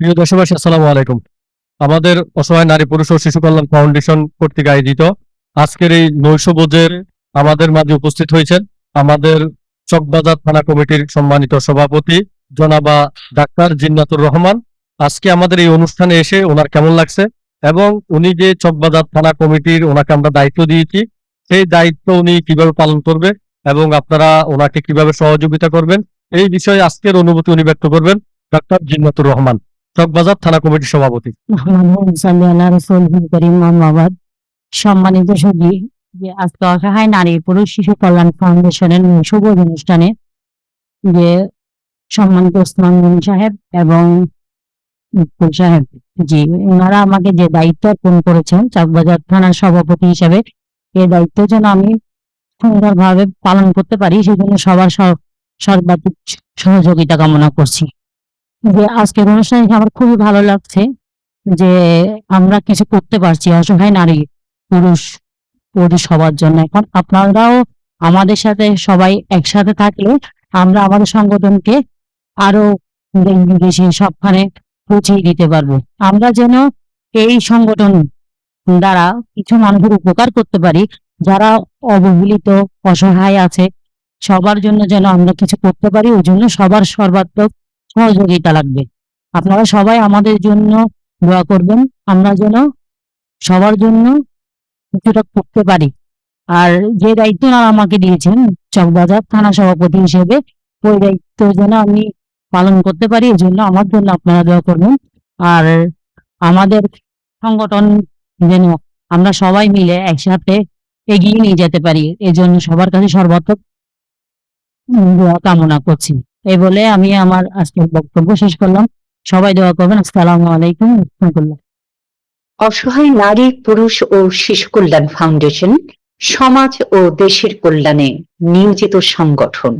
প্রিয় দেশবাসী, আসসালামু আলাইকুম। আমাদের অসহায় নারী পুরুষ ও শিশু কল্যাণ ফাউন্ডেশন কর্তৃক আয়োজিত আজকের এই নৈশভোজের আমাদের মাঝে উপস্থিত হয়েছেন আমাদের চকবাজার থানা কমিটির সম্মানিত সভাপতি জনাবা ডাক্তার জিন্নাতুর রহমান। আজকে আমাদের এই অনুষ্ঠানে এসে ওনার কেমন লাগছে এবং উনি যে চকবাজার থানা কমিটির ওনাকে আমরা দায়িত্ব দিয়েছি, সেই দায়িত্ব উনি কীভাবে পালন করবে এবং আপনারা ওনাকে কীভাবে সহযোগিতা করবেন, এই বিষয়ে আজকের অনুভূতি উনি ব্যক্ত করবেন ডাক্তার জিন্নাতুর রহমান। চকবাজার থানা কমিটির সভাপতি। সম্মানিত সুদী যে আজকে অসহায় নারী পুরুষ শিশু কল্যাণ ফাউন্ডেশনের শুভ অনুষ্ঠানে যে সম্মানিত ওসমান সাহেব এবং সাহেব, জি, ওনারা আমাকে যে দায়িত্ব অর্পণ করেছেন চাকবাজার থানার সভাপতি হিসাবে এই দায়িত্ব যেন আমি সুন্দরভাবে পালন করতে পারি, সেজন্য সবার সর- সর্বাধিক সহযোগিতা কামনা করছি। যে আজকের অনুষ্ঠানে আমার খুবই ভালো লাগছে যে আমরা কিছু করতে পারছি, অসহায় নারী, পুরুষ পুরুষ সবার জন্য। এখন আপনারাও আমাদের সাথে সবাই একসাথে থাকলে আমরা আমাদের সংগঠনকে আরও বিদেশে সবখানে পৌঁছিয়ে দিতে পারব। আমরা যেন এই সংগঠন দ্বারা কিছু মানুষের উপকার করতে পারি, যারা অবহেলিত, অসহায় আছে, সবার জন্য যেন আমরা কিছু করতে পারি, ওই জন্য সবার সর্বাত্মক সহযোগিতা লাগবে। আপনারা সবাই আমাদের জন্য দোয়া করবেন। আমরা যেন সবার জন্য কিছুটা করতে পারি। আর যে দায়িত্ব আমাকে দিয়েছেন, চকবাজার থানা সভাপতি হিসেবে, ওই দায়িত্ব যেন আমি পালন করতে পারি, এই জন্য আমার জন্য আপনারা দোয়া করবেন। আর আমাদের সংগঠন যেন আমরা সবাই মিলে একসাথে এগিয়ে নিয়ে যেতে পারি এই জন্য সবার কাছে সর্বাত্মক কামনা করছি। এই বলে আমি আমার আজকের বক্তব্য শেষ করলাম। সবাই দোয়া করবেন। আসসালামু আলাইকুম রহমতুল্লাহ। অসহায় নারী, পুরুষ ও শিশু কল্যাণ ফাউন্ডেশন, সমাজ ও দেশের কল্যাণে নিয়োজিত সংগঠন।